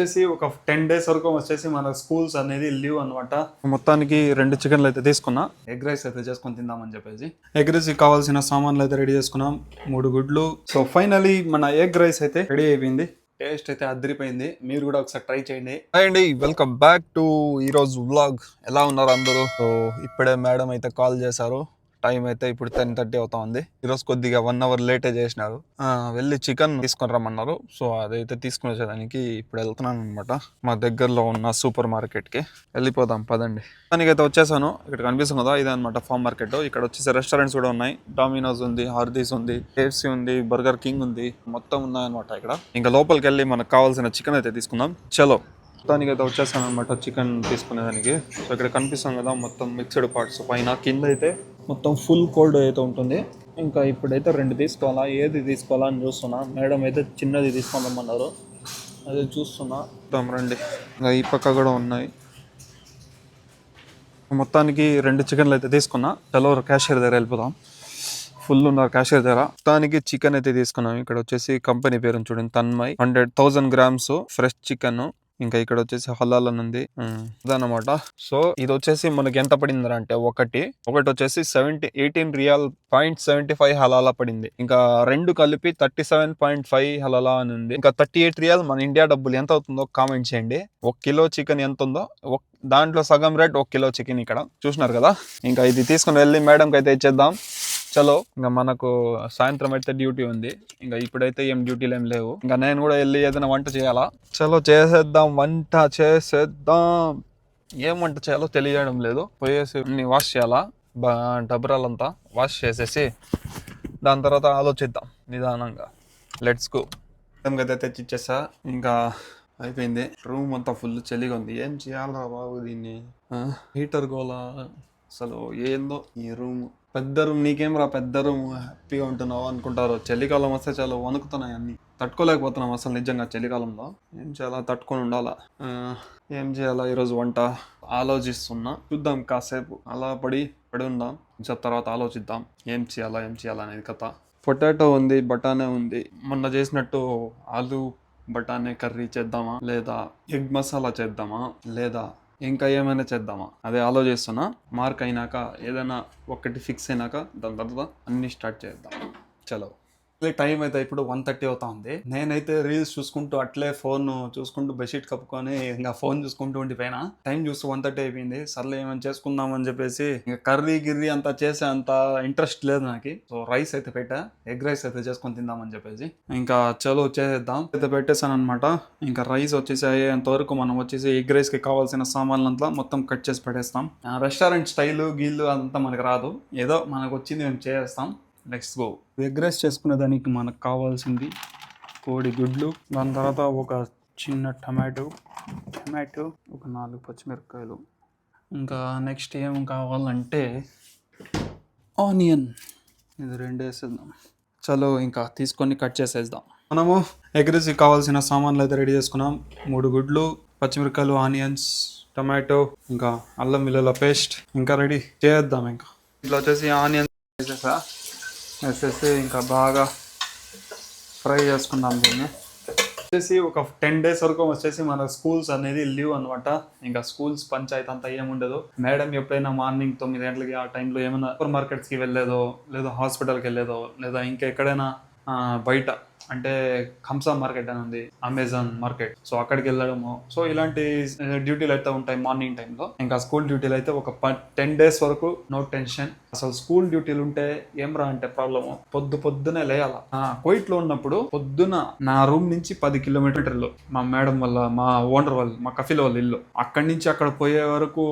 వచ్చేసి ఒక ten days వరకు వచ్చేసి మన స్కూల్స్ అనేది లీవ్ అనమాట మొత్తానికి రెండు చికెన్లు అయితే తీసుకున్నా. ఎగ్ రైస్ అయితే చేసుకొని తిందామని చెప్పేసి. ఎగ్ రైస్ కావాల్సిన సామాన్లు అయితే రెడీ చేసుకున్నాం. మూడు గుడ్లు. సో ఫైనలీ మన ఎగ్ రైస్ అయితే రెడీ అయిపోయింది. టేస్ట్ అయితే అదిరిపోయింది. మీరు కూడా ఒకసారి ట్రై చేయండి. అండి వెల్కమ్ బ్యాక్ టు ఈరోజు వ్లాగ్. ఎలా ఉన్నారు అందరూ? సో ఇప్పుడే మేడం అయితే కాల్ చేశారు. టైం అయితే ఇప్పుడు టెన్ థర్టీ అవుతా ఉంది ఈరోజు కొద్దిగా వన్ అవర్ లేటే చేసినారు. వెళ్ళి చికెన్ తీసుకొని రమ్మన్నారు సో అదైతే తీసుకుని వచ్చేదానికి ఇప్పుడు వెళ్తున్నాను అనమాట మా దగ్గరలో ఉన్న సూపర్ మార్కెట్కి. వెళ్ళిపోదాం పదండి. దానికైతే వచ్చేసాను. ఇక్కడ కనిపిస్తుంది కదా ఇదే అనమాట ఫార్మ్ మార్కెట్. ఇక్కడ వచ్చేసి రెస్టారెంట్స్ కూడా ఉన్నాయి. డామినోస్ ఉంది హార్దీస్ ఉంది కేఎఫ్సీ ఉంది బర్గర్ కింగ్ ఉంది. మొత్తం ఉన్నాయన్నమాట ఇక్కడ. ఇంకా లోపలికి వెళ్ళి మనకు కావాల్సిన చికెన్ అయితే తీసుకుందాం. చలో. మొత్తానికి అయితే వచ్చేసాను అనమాట చికెన్ తీసుకునేదానికి. సో ఇక్కడ కనిపిస్తుంది కదా మొత్తం మిక్స్డ్ పార్ట్స్. పైన కింద అయితే మొత్తం ఫుల్ కోల్డ్ అయితే ఉంటుంది. ఇంకా ఇప్పుడైతే రెండు తీసుకోవాలా ఏది తీసుకోవాలా అని చూస్తున్నా. మేడం అయితే చిన్నది తీసుకోమన్నారు. అదే చూస్తున్నా. చూద్దాం రండి. ఇంకా ఈ పక్క కూడా ఉన్నాయి. మొత్తానికి రెండు చికెన్లు అయితే తీసుకున్నా. చలో క్యాషియర్ దగ్గర వెళ్ళిపోదాం. ఫుల్ ఉన్నారు క్యాషియర్ దగ్గర. మొత్తానికి చికెన్ అయితే తీసుకున్నాం. ఇక్కడ వచ్చేసి కంపెనీ పేరు చూడండి. Tanmay. Hundred thousand grams fresh chicken. ఇంకా ఇక్కడ వచ్చేసి హలాల్ అని ఉంది. ఉమ్, సో ఇది వచ్చేసి మనకి ఎంత పడింది అంటే ఒకటి. ఒకటి వచ్చేసి seventy eighteen real point seventy five హలాలా పడింది. ఇంకా రెండు కలిపి థర్టీ సెవెన్ పాయింట్ ఫైవ్ హలాలా అని ఉంది. ఇంకా థర్టీ ఎయిట్ రియల్ మన ఇండియా డబ్బులు ఎంత అవుతుందో కామెంట్ చేయండి. ఒక కిలో చికెన్ ఎంత ఉందో ఒక దాంట్లో సగం రేట్ ఒక కిలో చికెన్ ఇక్కడ. చూసినారు కదా? ఇంకా ఇది తీసుకుని వెళ్ళి మేడంకి అయితే ఇచ్చేద్దాం. చలో ఇంకా మనకు సాయంత్రం అయితే డ్యూటీ ఉంది. ఇంకా ఇప్పుడైతే ఏం డ్యూటీలు ఏం లేవు. ఇంకా నేను కూడా వెళ్ళి ఏదైనా వంట చేయాలా? చలో చేసేద్దాం వంట చేసేద్దాం. ఏం వంట చేయాలో తెలియడం లేదు. పోయేసి అన్ని వాష్ చేయాలా? బా డబరాలంతా వాష్ చేసేసి దాని తర్వాత ఆలోచిద్దాం నిదానంగా. లెట్స్ గో అయితే తెచ్చి ఇచ్చేసా ఇంకా అయిపోయింది. రూమ్ అంతా ఫుల్ చలిగా ఉంది. ఏం చేయాలా బాబు దీన్ని? హీటర్ గోలా? అసలు ఏందో ఈ రూమ్ పెద్ద రూమ్ నీకేం రా పెద్ద రూమ్ హ్యాపీగా ఉంటున్నావు అనుకుంటారు. చలికాలం వస్తే చాలా వణుకుతున్నాయి అన్ని. తట్టుకోలేకపోతున్నాం అసలు నిజంగా చలికాలంలో. ఏం చేయాలా? తట్టుకొని ఉండాలా? ఏం చేయాలా ఈరోజు వంట? ఆలోచిస్తున్నా. చూద్దాం కాసేపు. అలా పడి పడి ఉందాం. కొంచెం తర్వాత ఆలోచిద్దాం. ఏం చేయాలా ఏం చేయాలా అనేది కథ. పొటాటో ఉంది బఠానే ఉంది. మొన్న చేసినట్టు ఆలు బఠానే కర్రీ చేద్దామా? లేదా ఎగ్ మసాలా చేద్దామా? లేదా ఇంకా ఏమైనా చేద్దామా? అదే ఆలోచిస్తున్నా. మార్క్ అయినాక ఏదైనా ఒకటి ఫిక్స్ అయినాక దాని తర్వాత అన్ని స్టార్ట్ చేద్దాం. చలో. టైం అయితే ఇప్పుడు వన్ థర్టీ అవుతా ఉంది. నేనైతే రీల్స్ చూసుకుంటూ అట్లే ఫోన్ చూసుకుంటూ బెడ్షీట్ కప్పుకొని ఇంకా ఫోన్ చూసుకుంటూ ఉండిపోయినా. టైం చూస్తూ వన్ థర్టీ అయిపోయింది. సర్లే ఏమైనా చేసుకుందాం అని చెప్పేసి ఇంకా కర్రీ గిర్రీ అంతా చేసే అంత ఇంట్రెస్ట్ లేదు నాకు. సో రైస్ అయితే పెట్టా. ఎగ్ రైస్ అయితే చేసుకొని తిందామని చెప్పేసి. ఇంకా చలో చేసేద్దాం. అయితే పెట్టేసాను అనమాట ఇంకా రైస్ వచ్చేసి అయ్యేంత వరకు మనం వచ్చేసి ఎగ్ రైస్కి కావాల్సిన సామాన్లంతా మొత్తం కట్ చేసి పెట్టేస్తాం రెస్టారెంట్ స్టైల్ గీళ్ళు అంతా మనకు రాదు. ఏదో మనకు వచ్చింది మేము చేస్తాం నెక్స్ట్ గో ఎగ్ రైస్ చేసుకునే దానికి మనకు కావాల్సింది కోడి గుడ్లు. దాని తర్వాత ఒక చిన్న టమాటో. టమాటో ఒక నాలుగు పచ్చిమిరపకాయలు. ఇంకా నెక్స్ట్ ఏం కావాలంటే ఆనియన్ ఇది రెండు వేసేద్దాం. చలో ఇంకా తీసుకొని కట్ చేసేద్దాం. మనము ఎగ్ రైస్కి కావాల్సిన సామాన్లు అయితే రెడీ చేసుకున్నాం. మూడు గుడ్లు పచ్చిమిరపకాయలు ఆనియన్స్ టమాటో ఇంకా అల్లం వెల్లుల్లి పేస్ట్. ఇంకా రెడీ చేద్దాం ఇంకా. ఇట్లా వచ్చేసి ఆనియన్స్ వేసేసా. వేసేసి ఇంకా బాగా ఫ్రై చేసుకుందాం దీన్ని. వచ్చేసి ఒక టెన్ డేస్ వరకు వచ్చేసి మన స్కూల్స్ అనేది లీవ్ అనమాట ఇంకా స్కూల్స్ పంచాయతీ అంతా ఏముండదు మేడం ఎప్పుడైనా మార్నింగ్ తొమ్మిది గంటలకి ఆ టైంలో ఏమైనా సూపర్ మార్కెట్స్కి వెళ్ళేదో లేదా హాస్పిటల్కి వెళ్ళేదో లేదా ఇంకెక్కడైనా బయట. అంటే కంసా మార్కెట్ అని ఉంది అమెజాన్ మార్కెట్. సో అక్కడికి వెళ్ళడము. సో ఇలాంటి డ్యూటీలు అయితే ఉంటాయి మార్నింగ్ టైంలో. ఇంకా స్కూల్ డ్యూటీలు అయితే ఒక టెన్ డేస్ వరకు నో టెన్షన్. అసలు స్కూల్ డ్యూటీలు ఉంటే ఏం రా అంటే ప్రాబ్లము. పొద్దు పొద్దునే లేయాల. కోయిట్లో ఉన్నప్పుడు పొద్దున నా రూమ్ నుంచి పది కిలోమీటర్లు మా మేడం వల్ల మా ఓనర్ వాళ్ళు మా కఫీల వాళ్ళ ఇల్లు. అక్కడి నుంచి అక్కడ పోయే వరకు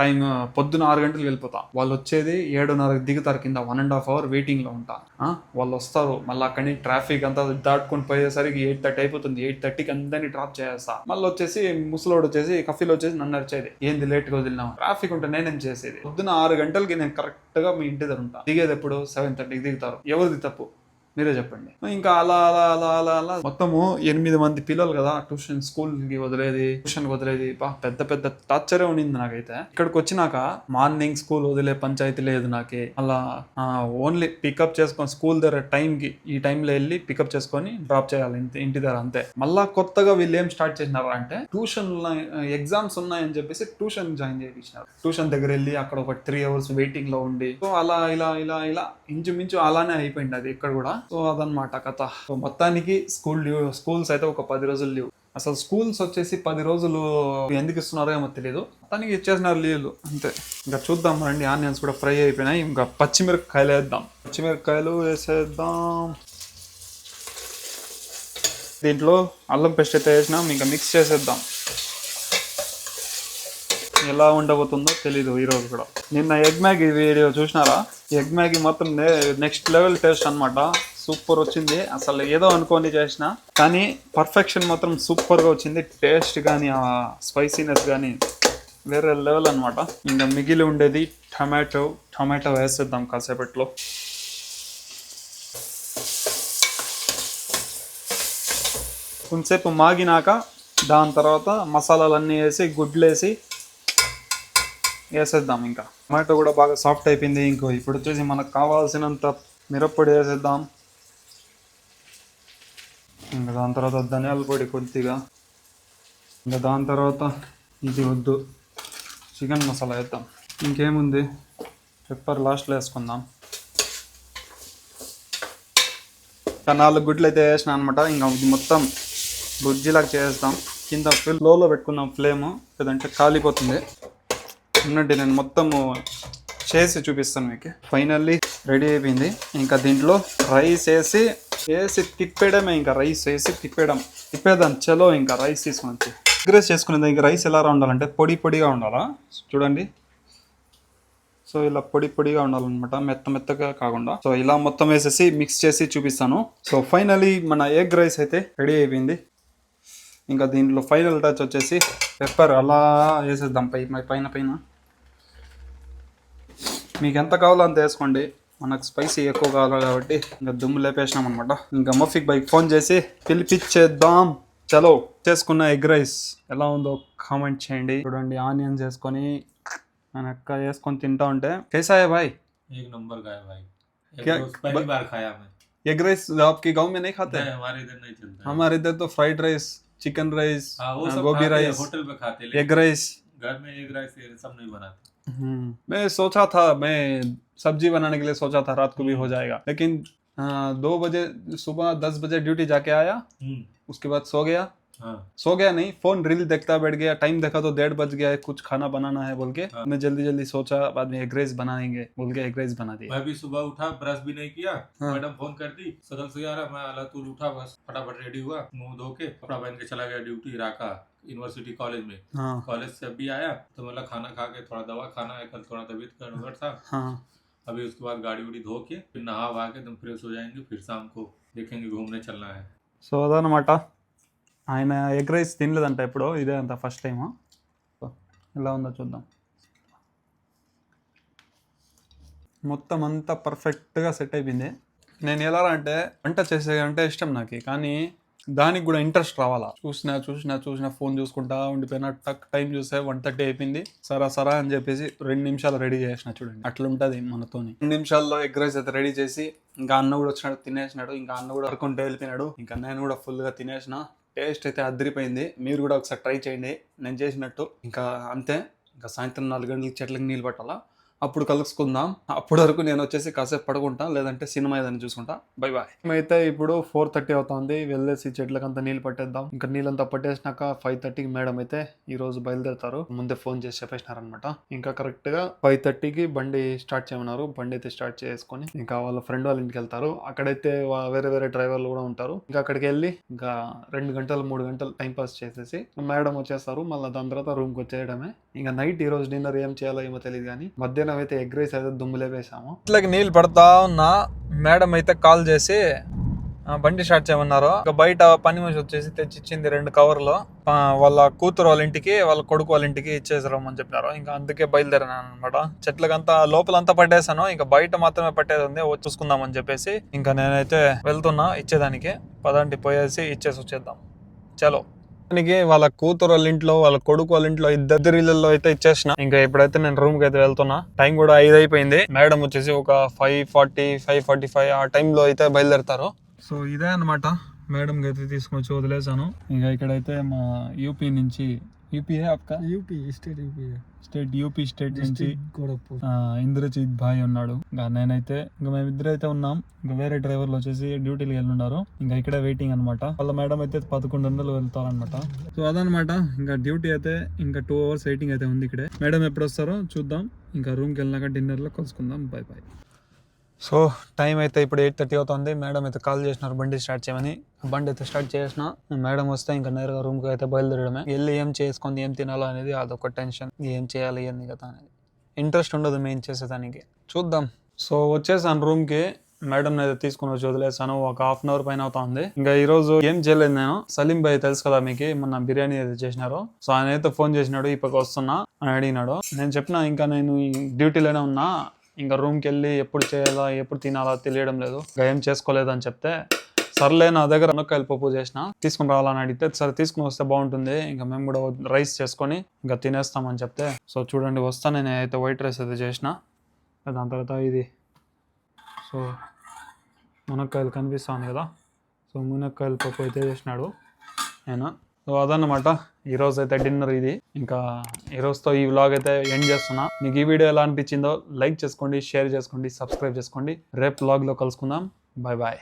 టైం పొద్దున ఆరు గంటలకు వెళ్ళిపోతా. వాళ్ళు వచ్చేది ఏడున్నరకు దిగుతారు కింద వన్ అండ్ హాఫ్ అవర్ వెయిటింగ్లో ఉంటా వాళ్ళు వస్తారు. మళ్ళీ అక్కడి ట్రాఫిక్ అంతా దాటుకొని పోయేసరికి ఎయిట్ థర్టీ అయిపోతుంది. ఎయిట్ థర్టీకి అందరినీ డ్రాప్ చేస్తా మళ్ళీ వచ్చేసి ముసలోడు వచ్చేసి కఫీలో వచ్చేసి నన్ను నడిచేది ఏంది లేట్గా ట్రాఫిక్ ఉంటే నేనేం చేసేది? పొద్దున ఆరు గంటలకి నేను కరెక్ట్గా మీ ఇంటి దగ్గర ఉంటా. దిగేది ఎప్పుడు? సెవెన్ థర్టీకి దిగుతారు. ఎవరిది తప్పు? మీరే చెప్పండి. ఇంకా అలా అలా అలా అలా అలా. మొత్తము ఎనిమిది మంది పిల్లలు కదా ట్యూషన్ స్కూల్కి వదిలేది ట్యూషన్కి వదిలేది. బా పెద్ద పెద్ద టార్చరే ఉండింది నాకైతే. ఇక్కడికి వచ్చినాక మార్నింగ్ స్కూల్ వదిలే పంచాయతీ లేదు నాకే. అలా ఓన్లీ పికప్ చేసుకొని స్కూల్ దగ్గర టైంకి కి ఈ టైంలో వెళ్ళి పికప్ చేసుకొని డ్రాప్ చేయాలి ఇంటి ఇంటి దగ్గర అంతే. మళ్ళా కొత్తగా వీళ్ళు ఏం స్టార్ట్ చేసినారా అంటే ట్యూషన్ ఎగ్జామ్స్ ఉన్నాయని చెప్పేసి ట్యూషన్ జాయిన్ చేయించినారు. ట్యూషన్ దగ్గర వెళ్ళి అక్కడ ఒక త్రీ అవర్స్ వెయిటింగ్లో ఉండి. సో అలా ఇలా ఇలా ఇలా ఇంచుమించు అలానే అయిపోయింది అది ఇక్కడ కూడా. సో అదనమాట కథ. సో మొత్తానికి స్కూల్ లీవ్ స్కూల్స్ అయితే ఒక పది రోజులు లీవ్. అసలు స్కూల్స్ వచ్చేసి పది రోజులు ఎందుకు ఇస్తున్నారో ఏమో తెలియదు మొత్తానికి ఇచ్చేసినారు లీవ్లు అంతే. ఇంకా చూద్దాం రండి ఆనియన్స్ కూడా ఫ్రై అయిపోయినాయి. ఇంకా పచ్చిమిరపకాయలు వేద్దాం. పచ్చిమిరపకాయలు వేసేద్దాం. దీంట్లో అల్లం పేస్ట్ అయితే వేసినాం ఇంకా మిక్స్ చేసేద్దాం. ఎలా ఉండబోతుందో తెలీదు ఈరోజు కూడా. నిన్న ఎగ్ మ్యాగీ వీడియో చూసినారా? ఎగ్ మ్యాగీ మొత్తం నెక్స్ట్ లెవెల్ టేస్ట్ అనమాట సూపర్ వచ్చింది. అసలు ఏదో అనుకోని చేసిన. కానీ పర్ఫెక్షన్ మాత్రం సూపర్గా వచ్చింది. టేస్ట్ కానీ ఆ స్పైసీనెస్ కానీ వేరే లెవెల్ అనమాట ఇంకా మిగిలి ఉండేది టమాటో టమాటో వేసేద్దాం కాసేపట్లో. కొంతసేపు మాగినాక దాని తర్వాత మసాలాలన్నీ వేసి గుడ్లు వేసి వేసేద్దాం ఇంకా. టమాటో కూడా బాగా సాఫ్ట్ అయిపోయింది. ఇంకో ఇప్పుడు వచ్చేసి మనకు కావాల్సినంత మిరప్పొడి వేసేద్దాం. ఇంకా దాని తర్వాత ధనియాల పొడి కొద్దిగా. ఇంకా దాని తర్వాత ఇది వద్దు. చికెన్ మసాలా వేద్దాం. ఇంకేముంది? పెప్పర్ లాస్ట్లో వేసుకుందాం. ఇంకా నాలుగు గుడ్లు అయితే వేసిన అనమాట ఇంకా మొత్తం బుజ్జిలాగా చేస్తాం కింద లోలో పెట్టుకుందాం ఫ్లేమ్ లేదంటే కాలిపోతుంది. ఉన్నట్టు నేను మొత్తము చేసి చూపిస్తాను మీకు. ఫైనల్లీ రెడీ అయిపోయింది. ఇంకా దీంట్లో రైస్ వేసి వేసి తిప్పేయడమే ఇంకా రైస్ వేసి తిప్పేయడం. తిప్పేదాం చలో ఇంకా రైస్ తీసుకుని గ్రేస్ చేసుకునేది ఇంకా రైస్ ఎలా ఉండాలంటే పొడి పొడిగా ఉండాలా? చూడండి. సో ఇలా పొడి పొడిగా ఉండాలన్నమాట. మెత్త మెత్తగా కాకుండా. సో ఇలా మొత్తం వేసేసి మిక్స్ చేసి చూపిస్తాను. సో ఫైనలీ మన ఎగ్ రైస్ అయితే రెడీ అయిపోయింది. ఇంకా దీంట్లో ఫైనల్ టచ్ వచ్చేసి పెప్పర్ అలా వేసేద్దాం పై పైన పైన. మీకు ఎంత కావాలో అంత వేసుకోండి. మనకు స్పైసీ ఎక్కువ కావాలి కాబట్టి ఇంకా దుమ్ము లేపేసినాం అనమాట ఇంకా మఫిక్ బైక్ ఫోన్ చేసి పిలిపించేద్దాం చలో చేసుకున్న ఎగ్ రైస్ ఎలా ఉందో కామెంట్ చేయండి చూడండి ఆనియన్స్ వేసుకొని మన అక్క వేసుకొని తింటా ఉంటే కేసాయే బాయ్ एक नंबर का है भाई एक क्या- रोज पहली बार खाया मैं एग राइस आपके गांव में नहीं खाते नहीं, हमारे इधर नहीं चलता है। हमारे इधर तो फ्राइड राइस चिकन राइस हाँ वो सब गोभी खाते हैं, राइस होटल पे खाते हैं एग लेकिन राइस घर में एग राइस ये सब नहीं बनाते हम्म, मैं सोचा था मैं सब्ज़ी बनाने के लिए सोचा था रात को भी हो जाएगा। लेकिन आ, दो बजे सुबह दस बजे ड्यूटी जाके आया। हम्म, उसके बाद सो गया। हाँ। सो गया नहीं फ़ोन रील देखता बैठ गया। टाइम देखा तो डेढ़ बज गया है कुछ खाना बनाना है बोल के। हाँ। मैं जल्दी जल्दी सोचा बाद में एग राइस बनाएँगे बोल के एग राइस बना दिया। मैं भी सुबह उठा ब्रश भी नहीं किया। हाँ। मैडम फ़ोन कर दी सदल से आ रहा मैं अला तू उठा बस फटाफट रेडी हुआ मुँह धो के कपड़ा पहन के चला गया ड्यूटी राका यूनिवर्सिटी कॉलेज में हाँ कॉलेज से अभी आया तो मतलब खाना खा के थोड़ा दवा खाना है कल थोड़ा तबीयत का गड़बड़ था हाँ अभी उसके बाद गाड़ी उड़ी धो के फिर नहा वहा के तुम फ्रेश हो जाएंगे फिर शाम को देखेंगे घूमने चलना है సో అదనమాట ఆయన ఎగ్ రైస్ తినలేదంట ఎప్పుడో ఇదే అంత ఫస్ట్ టైము ఎలా ఉందో చూద్దాం మొత్తం అంతా పర్ఫెక్ట్గా సెట్ అయిపోయింది నేను ఎలా అంటే వంట చేసే అంటే ఇష్టం నాకు కానీ దానికి కూడా ఇంట్రెస్ట్ రావాలా? చూసినా చూసినా చూసినా ఫోన్ చూసుకుంటా ఉండిపోయినా టక్ టైం చూస్తే వన్ థర్టీ అయిపోయింది. సరా సరా అని చెప్పేసి రెండు నిమిషాలు రెడీ చేసిన చూడండి. అట్లుంటది మనతోని. రెండు నిమిషాల్లో ఎగ్ రైస్ అయితే రెడీ చేసి ఇంకా అన్న కూడా వచ్చినాడు తినేసినాడు ఇంకా అన్న కూడా వరకుంటే వెళ్ళిపోయినాడు ఇంకా నేను కూడా ఫుల్గా తినేసిన. టేస్ట్ అయితే అదిరిపోయింది. మీరు కూడా ఒకసారి ట్రై చేయండి. నేను చేసినట్టు. ఇంకా అంతే. ఇంకా సాయంత్రం నాలుగు గంటలకు చెట్లకు నీళ్ళు పట్టాలా? అప్పుడు కలుసుకుందాం. అప్పటి వరకు నేను వచ్చేసి కాసేపు పడుకుంటా లేదంటే సినిమా ఏదైనా చూసుకుంటా. బై బాయ్ అయితే ఇప్పుడు ఫోర్ థర్టీ అవుతుంది. వెళ్ళేసి చెట్లకంతా నీళ్ళు పట్టేద్దాం. ఇంకా నీళ్ళంతా పట్టేసినాక ఫైవ్ థర్టీకి మేడం అయితే ఈ రోజు బయలుదేరుతారు. ముందే ఫోన్ చేసి చెప్పేసినారనమాట ఇంకా కరెక్ట్గా ఫైవ్ థర్టీకి బండి స్టార్ట్ చేయమన్నారు. బండి అయితే స్టార్ట్ చేసుకొని ఇంకా వాళ్ళ ఫ్రెండ్ వాళ్ళ ఇంటికి వెళ్తారు. అక్కడైతే వేరే వేరే డ్రైవర్లు కూడా ఉంటారు. ఇంకా అక్కడికి వెళ్ళి ఇంకా రెండు గంటలు మూడు గంటలు టైం పాస్ చేసేసి మేడం వచ్చేస్తారు. మళ్ళీ దాని తర్వాత రూమ్కి వచ్చేయడమే. ఇంకా నైట్ ఈ రోజు డిన్నర్ ఏం చేయాలో ఏమో తెలియదు కానీ మధ్యాహ్నం అయితే ఎగ్ రైస్ అయితే దుమ్ములే వేసాము. ఇట్లాకి నీళ్ళు పడతా ఉన్నా మేడం అయితే కాల్ చేసి బండి స్టార్ట్ చేయమన్నారు. ఇంకా బయట పని మనిషి వచ్చేసి తెచ్చి ఇచ్చింది రెండు కవర్లు. వాళ్ళ కూతురు వాళ్ళ ఇంటికి వాళ్ళ కొడుకు వాళ్ళ ఇంటికి ఇచ్చేసారని చెప్పినారు. ఇంకా అందుకే బయలుదేరాను అనమాట చెట్లకంతా లోపలంతా పట్టేశాను. ఇంకా బయట మాత్రమే పట్టేది ఉంది. చూసుకుందాం చూసుకుందామని చెప్పేసి ఇంకా నేనైతే వెళ్తున్నా ఇచ్చేదానికి. పదండి పోయేసి ఇచ్చేసి వచ్చేద్దాం. చలో. దానికి వాళ్ళ కూతురు వాళ్ళ ఇంట్లో వాళ్ళ కొడుకు వాళ్ళ ఇంట్లో ఇద్దరు ఇళ్ళల్లో అయితే ఇచ్చేసిన. ఇంకా ఇప్పుడైతే నేను రూమ్కి అయితే వెళ్తున్నా. టైం కూడా ఐదు అయిపోయింది. మేడం వచ్చేసి ఒక five forty five forty five ఆ టైంలో అయితే బయలుదేరుతారు. సో ఇదే అనమాట మేడం అయితే తీసుకొచ్చి వదిలేసాను ఇంకా ఇక్కడైతే మా యూపీ నుంచి యూపీఏ అక్క UP state UP state UP state నుంచి డిస్ట్రిక్ట్ గోరఖ్పూర్ ఆ, ఇంద్రజిత్ భాయ్ ఉన్నాడు. ఇంకా నేనైతే ఇంకా మేమిద్దరు అయితే ఉన్నాం. ఇంకా వేరే డ్రైవర్లు వచ్చేసి డ్యూటీకి వెళ్ళి ఉన్నారు ఇంకా ఇక్కడే వెయిటింగ్ అనమాట వాళ్ళ మేడం అయితే పదకొండు వందలు వెళ్తారనమాట సో అదనమాట ఇంకా డ్యూటీ అయితే ఇంకా టూ అవర్స్ వెయిటింగ్ అయితే ఉంది ఇక్కడే. మేడం ఎప్పుడు వస్తారో చూద్దాం. ఇంకా రూమ్కి వెళ్ళినాక డిన్నర్లో కలుసుకుందాం. బాయ్ బాయ్ సో టైం అయితే ఇప్పుడు ఎయిట్ థర్టీ అవుతుంది. మేడం అయితే కాల్ చేసినారు బండి స్టార్ట్ చేయమని. బండి అయితే స్టార్ట్ చేసిన మేడం వస్తే ఇంకా నేరుగా రూమ్కి అయితే బయలుదేరడమే. వెళ్ళి ఏం చేసుకుంది ఏం తినాలో అనేది అదొక టెన్షన్ ఏం చేయాలి ఏంది కదా అనేది. ఇంట్రెస్ట్ ఉండదు మెయిన్ చేసేదానికి. చూద్దాం. సో వచ్చేసాను రూమ్కి మేడం అయితే తీసుకుని వచ్చి వదిలేసాను. ఒక హాఫ్ అన్ అవర్ పైన అవుతుంది. ఇంకా ఈ రోజు ఏం చేయలేదు నేను. సలీం భాయ్ తెలుసు కదా మీకు మొన్న బిర్యానీ అయితే చేసినారు. సో ఆయన అయితే ఫోన్ చేసినాడు ఇప్పటికి వస్తున్నా అని అడిగినాడు. నేను చెప్పిన ఇంకా నేను ఈ డ్యూటీలోనే ఉన్నా. ఇంకా రూమ్కి వెళ్ళి ఎప్పుడు చేయాలా ఎప్పుడు తినాలా తెలియడం లేదు. ఏం చేసుకోలేదు అని చెప్తే సర్లే నా దగ్గర మునక్కాయల పప్పు చేసిన తీసుకుని రావాలని అడిగితే సరే తీసుకుని వస్తే బాగుంటుంది ఇంకా మేము కూడా రైస్ చేసుకొని ఇంకా తినేస్తామని చెప్తే సో చూడండి వస్తాను నేను అయితే వైట్ రైస్ అయితే చేసిన. దాని తర్వాత ఇది. సో మునక్కాయలు కనిపిస్తుంది కదా సో మునక్కాయలు పప్పు అయితే చేసినాడు. నేను సో అదన్నమాట. ఈరోజు అయితే డిన్నర్ ఇది. ఇంకా ఈ ఈ వ్లాగ్ అయితే ఎండ్ చేస్తున్నా. మీకు ఈ వీడియో ఎలా అనిపించిందో లైక్ చేసుకోండి షేర్ చేసుకోండి సబ్స్క్రైబ్ చేసుకోండి. రేపు వ్లాగ్లో కలుసుకుందాం. Bye bye